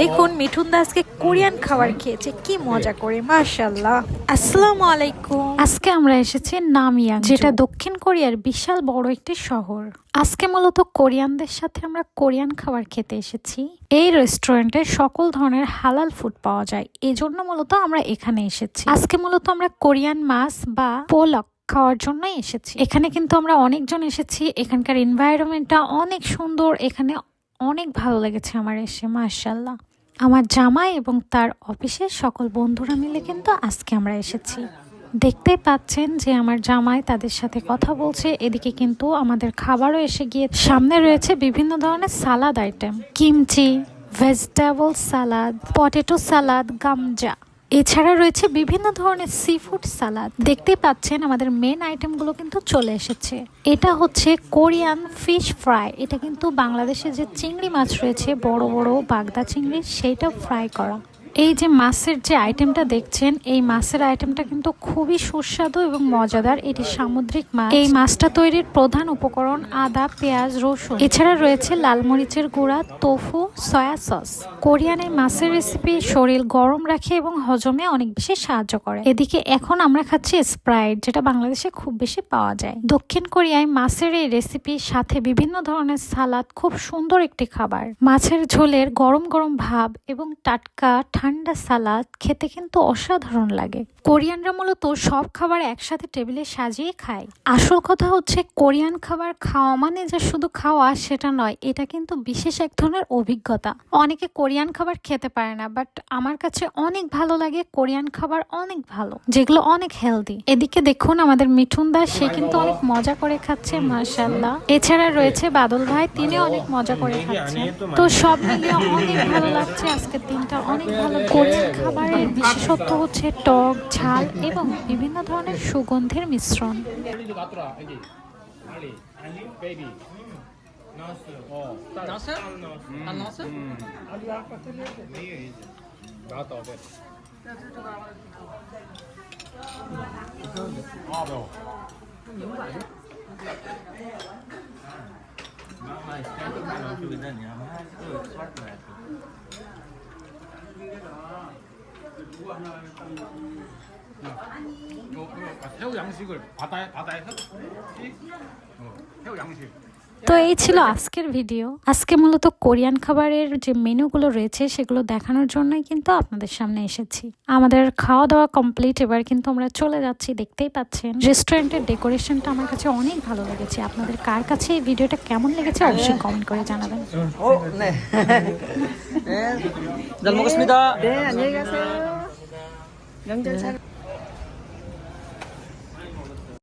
দেখুন মিঠুন দাসকে কোরিয়ান খাবার খেয়েছে। কি মজা করে মাশাল্লাহ আসসালামু আলাইকুম। আজকে আমরা এসেছি নামিয়াং যেটা দক্ষিণ কোরিয়ার বিশাল বড় একটি শহর। আজকে মূলত কোরিয়ানদের সাথে আমরা কোরিয়ান খাবার খেতে এসেছি। এই রেস্টুরেন্টে সকল ধরনের হালাল ফুড পাওয়া যায়। এজন্য মূলত আমরা এখানে এসেছি। আজকে মূলত আমরা কোরিয়ান মাছ বা পোলক খাওয়ার জন্যই এসেছি। এখানে কিন্তু আমরা অনেকজন এসেছি। এখানকার এনভায়রনমেন্টটা অনেক সুন্দর। এখানে অনেক ভালো লেগেছে আমার এসে মার্শাল্লাহ আমার জামাই এবং তার অফিসের সকল বন্ধুরা মিলে কিন্তু আজকে আমরা এসেছি। দেখতে পাচ্ছেন যে আমার জামাই তাদের সাথে কথা বলছে, এদিকে কিন্তু আমাদের খাবারও এসে গিয়ে সামনে রয়েছে বিভিন্ন ধরনের salad item. Kimchi, vegetable salad, potato salad, গামজা। এছাড়া রয়েছে বিভিন্ন ধরনের সি ফুড সালাদ দেখতে পাচ্ছেন আমাদের মেন আইটেমগুলো কিন্তু চলে এসেছে। এটা হচ্ছে কোরিয়ান ফিশ ফ্রাই এটা কিন্তু বাংলাদেশে যে চিংড়ি মাছ রয়েছে, বড় বড় বাগদা চিংড়ি সেইটা ফ্রাই করা। এই যে মাছের যে আইটেমটা দেখছেন, এই মাছের আইটেমটা কিন্তু খুবই সুস্বাদু এবং মজাদার। এটি সামুদ্রিক মাছ। এই মাছটা তৈরির প্রধান উপকরণ আদা, পেঁয়াজ, রসুন। এছাড়া রয়েছে লাল মরিচের গুঁড়া তোফু সয়া সস। কোরিয়ান এই মাছের রেসিপি শরীর গরম রাখে এবং হজমে অনেক বেশি সাহায্য করে। এদিকে এখন আমরা খাচ্ছি স্প্রাইট যেটা বাংলাদেশে খুব বেশি পাওয়া যায়। দক্ষিণ কোরিয়ায় মাছের এই রেসিপির সাথে বিভিন্ন ধরনের সালাদ, খুব সুন্দর একটি খাবার। মাছের ঝোলের গরম গরম ভাব এবং টাটকা ঠান্ডা সালাদ খেতে কিন্তু অসাধারণ লাগে। কোরিয়ানরা মূলত সব খাবার একসাথে টেবিলে সাজিয়ে খায়। আসল কথা হচ্ছে কোরিয়ান খাবার খাওয়া মানে যে শুধু খাওয়া সেটা নয়, এটা কিন্তু বিশেষ এক ধরনের অভিজ্ঞতা। অনেকে কোরিয়ান খাবার খেতে পারে না বাট আমার কাছে অনেক ভালো লাগে কোরিয়ান খাবার অনেক ভালো, যেগুলো অনেক হেলদি এদিকে দেখুন আমাদের মিঠুন দাস সে কিন্তু অনেক মজা করে খাচ্ছে মার্শাল্লাহ এছাড়া রয়েছে বাদল ভাই তিনি অনেক মজা করে খাচ্ছেন। তো সব মিলিয়ে অনেক ভালো লাগছে, আজকের দিনটা অনেক ভালো কোরিয়ান খাবারের বিশেষত্ব হচ্ছে টক ঝাল এবং বিভিন্ন ধরনের সুগন্ধের মিশ্রণ। 핑계다. 누구 하나 했다는 거. 아, 새우 양식을 바다에 바다에서 어, 새우 양식. তো এই ছিল আজকের ভিডিও আজকে মূলত কোরিয়ান খাবারের যে মেনুগুলো রয়েছে সেগুলো দেখানোর জন্যই কিন্তু আপনাদের সামনে এসেছি আমাদের খাওয়া দাওয়া কমপ্লিট এবার কিন্তু আমরা চলে যাচ্ছি দেখতেই পাচ্ছেন রেস্টুরেন্টের ডেকোরেশনটা আমার কাছে অনেক ভালো লেগেছে আপনাদের কার কাছে এই ভিডিওটা কেমন লেগেছে অবশ্যই কমেন্ট করে জানাবেন 어, 네. 네. 잘 먹었습니다. 네, 안녕히 가세요. 명절 잘